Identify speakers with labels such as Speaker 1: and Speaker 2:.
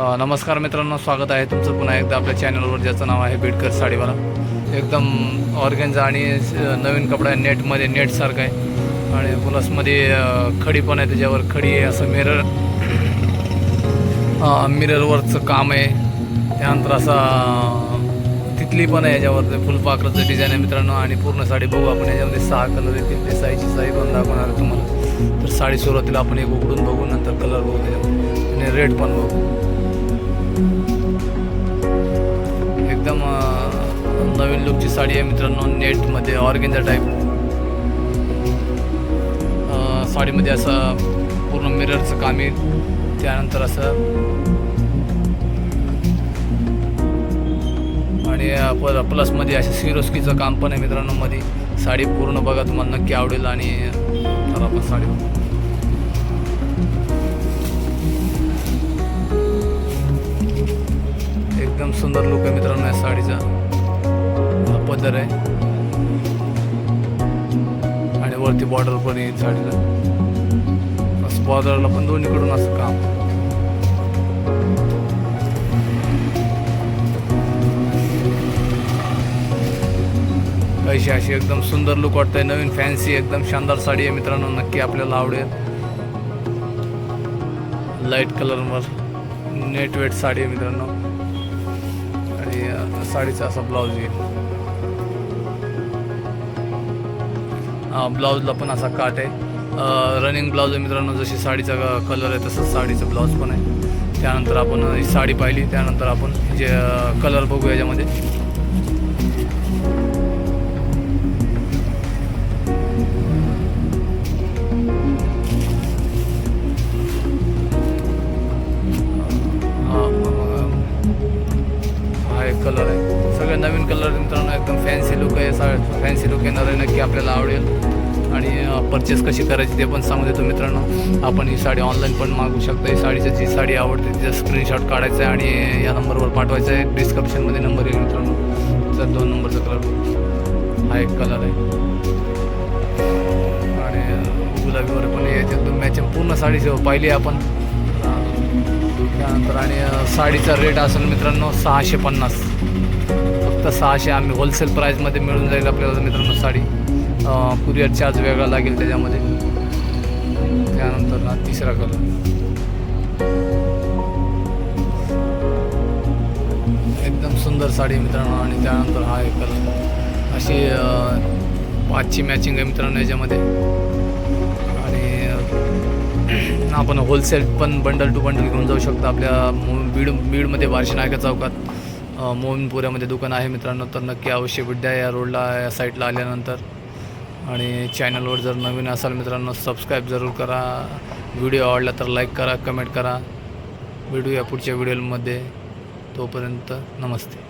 Speaker 1: नमस्कार मित्रांनो स्वागत आहे तुमचं पुन्हा एकदा आपल्या चॅनलवर ज्याचं नाव आहे बीडकर साडीवाला. एकदम ऑर्गेन्झा आणि नवीन कपडा आहे नेटमध्ये नेटसारखं आहे. आणि प्लसमध्ये खडी पण आहे त्याच्यावर खडी आहे असं मिरर मिररवरचं काम आहे. त्यानंतर असा तिथली पण आहे याच्यावर ते फुलपाखराचं डिझाईन आहे मित्रांनो. आणि पूर्ण साडी बघू आपण याच्यामध्ये सहा कलर येतील. ते साईची साई पण दाखवणार आहे तुम्हाला. तर साडी सुरुवातीला आपण एक उघडून बघू नंतर कलर बघू त्याच्यामध्ये. आणि रेट पण बघू. नवीन लुकची साडी आहे मित्रांनो नेटमध्ये ऑर्गेंजा टाईप साडीमध्ये असं पूर्ण मिररचं काम येईल. त्यानंतर असं आणि अं, प्लसमध्ये असं सिरोस्कीचं काम पण आहे मित्रांनो मध्ये. साडी पूर्ण बघा तुम्हाला नक्की आवडेल आणि तर आपण साडी एकदम सुंदर लुक आहे मित्रांनो या साडीचा. पदर आहे. आणि वरती बॉर्डर पण येईल साडीला. असं बॉर्डरला पण दोन्हीकडून असं काम. अशी अशी एकदम सुंदर लुक वाटतंय. नवीन फॅन्सी एकदम शानदार साडी आहे मित्रांनो. नक्की आपल्याला आवडेल. लाइट कलरवर नेट वेट साडी आहे मित्रांनो. आणि साडीचा असा ब्लाऊज येईल ब्लाऊजला पण असा काट आहे. रनिंग ब्लाऊज आहे मित्रांनो जशी साडीचा कलर आहे तसंच साडीचं ब्लाऊज पण आहे. त्यानंतर आपण ही साडी पाहिली त्यानंतर आपण जे कलर बघू याच्यामध्ये. हा एक कलर आहे. सगळे नवीन कलर मित्रांनो एकदम फॅन्सी लुक आहे. सा फॅन्सी लुक साडी नक्की आपल्याला आवडेल. आणि परचेस कशी करायची ते पण सांगू देतो मित्रांनो. आपण ही साडी ऑनलाईन पण मागू शकता ही साडीची जी साडी आवडते तिचा स्क्रीनशॉट काढायचा आहे आणि या नंबरवर पाठवायचा आहे. डिस्क्रिप्शनमध्ये नंबर येईल मित्रांनो. तर दोन नंबरचा कलर हा एक कलर आहे. आणि गुलाबीवर पण याच्यातून मॅचिंग पूर्ण साडी पाहिली आपण त्यानंतर आणि साडीचा रेट असेल मित्रांनो सहाशे पन्नास. फक्त सहाशे आम्ही होलसेल प्राईजमध्ये मिळून जाईल आपल्याला मित्रांनो साडी. कुरिअर चार्ज वेगळा लागेल त्याच्यामध्ये. त्यानंतर ना तिसरा कलर एकदम सुंदर साडी मित्रांनो आणि त्यानंतर हा एक कलर अशी पाचची मॅचिंग आहे मित्रांनो याच्यामध्ये. आणि आपण होलसेल पण बंडल टू बंडल घेऊन जाऊ शकतो. आपल्या बीड बीडमध्ये बार्शी नायका चौकात. मोहनपुऱ्यामध्ये दुकान आहे मित्रांनो तर नक्की अवश्य भेट द्या या रोडला या साईडला आल्यानंतर. आणि चॅनलवर जर नवीन असाल मित्रांनो सबस्क्राईब जरूर करा. व्हिडिओ आवडला तर लाईक करा कमेंट करा. भेटूया पुढच्या व्हिडिओमध्ये तोपर्यंत नमस्ते.